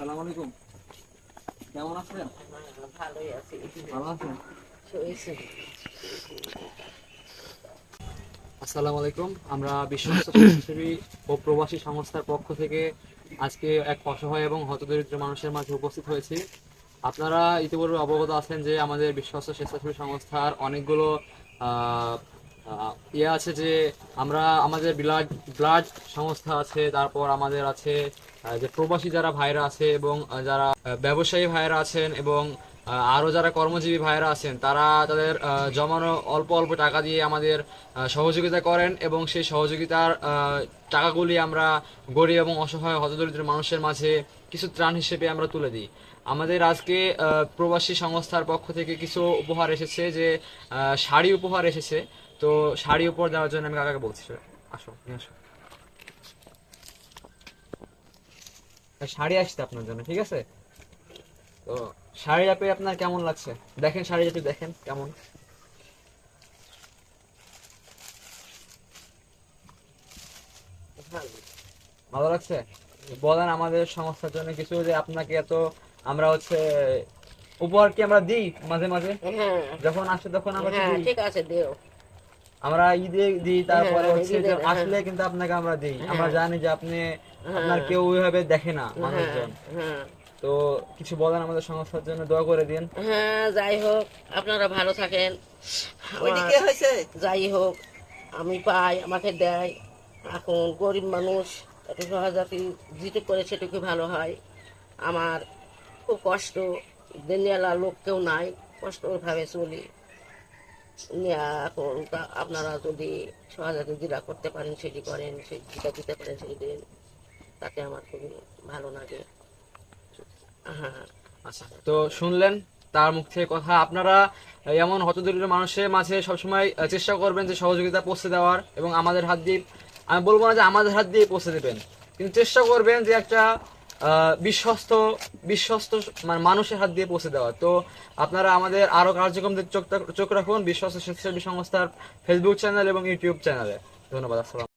সালাম আলাইকুম। কেমন আছেন? ভালোই আছি ভালো আছেন? আসসালামু আলাইকুম। আমরা বিশ্ব ও প্রবাসী সংস্থার পক্ষ থেকে আজকে এক অসহায় এবং হতদরিদ্র মানুষের মাঝে উপস্থিত হয়েছি। আপনারা ইতিপূর্বে অবগত আছেন যে আমাদের বিশ্বস্ত স্বেচ্ছাসেবী সংস্থার অনেকগুলো ইয়ে আছে যে আমরা আমাদের ব্লাড ব্লাড সংস্থা আছে তারপর আমাদের আছে যে প্রবাসী যারা ভাইরা আছে এবং যারা ব্যবসায়ী ভাইরা আছেন এবং আহ, আরও যারা কর্মজীবী ভাইরা আছেন তারা তাদের জমানো অল্প অল্প টাকা দিয়ে আমাদের সহযোগিতা করেন এবং সেই সহযোগিতার টাকাগুলি আমরা গরিব এবং অসহায় হতদরিদ্র মানুষের মাঝে কিছু ত্রাণ হিসেবে আমরা তুলে দিই। আমাদের আজকে প্রবাসী সংস্থার পক্ষ থেকে কিছু উপহার এসেছে যে শাড়ি উপহার এসেছে। তো শাড়ি উপর দেওয়ার জন্য আমি কাকাকে বলছি আসো আসো। শাড়ি আসছে আপনার জন্য ঠিক আছে? তো শাড়িটা পেয়ে আপনার কেমন লাগছে? দেখেন শাড়ি একটু দেখেন কেমন। ভালো লাগছে? বলেন আমাদের সংস্থার জন্য কিছু যে আপনাকে এত আমরা হচ্ছে উপহার কি আমরা দিই মাঝে মাঝে? হ্যাঁ। যখন আসে তখন আমরা হ্যাঁ? ঠিক আছে দেও। আমরা ঈদে দিই তারপরে হ্যাঁ, হচ্ছে যে হ্যাঁ। আসলে কিন্তু আপনাকে আমরা দিই। আমরা হ্যাঁ। জানি যে আপনি আপনার হ্যাঁ। কেউ ওইভাবে দেখে না হ্যাঁ মানুষজন। হ্যাঁ। তো কিছু বলেন আমাদের সংস্থার জন্য দোয়া করে দিন। হ্যাঁ যাই হোক আপনারা ভালো থাকেন। ওইদিকে আমার- হয়েছে? যাই হোক আমি পাই আমাকে দেয়। এখন গরিব মানুষ একটু সহজাতি যেটুকু করে সেটুকু ভালো হয়। আমার খুব কষ্ট। দিনওয়ালা লোক কেউ নাই কষ্টভাবে চলি। আপনারা যদি সহজাতি যেটা করতে পারেন, সেটি করেন, সে- যেটা দিতে পারেন, সেটি দিন। তাতে আমার খুবই ভালো লাগে। হ্যাঁ। আচ্ছা তো শুনলেন তার মুখ থেকে কথা। আপনারা এমন হতদরিদ্র মানুষের মাঝে সবসময় চেষ্টা করবেন যে সহযোগিতা পৌঁছে দেওয়ার এবং আমাদের হাত দিয়ে, আমি বলব না যে আমাদের হাত দিয়ে পৌঁছে দেবেন, কিন্তু চেষ্টা করবেন যে একটা বিশ্বস্ত বিশ্বস্ত মানে মানুষের হাত দিয়ে পৌঁছে দেওয়া। তো আপনারা আমাদের আরও কার্যক্রম চোখ চোখ রাখুন বিশ্বস্ত স্বেচ্ছাসেবী সংস্থার ফেসবুক চ্যানেল এবং ইউটিউব চ্যানেলে ধন্যবাদ, আসসালাম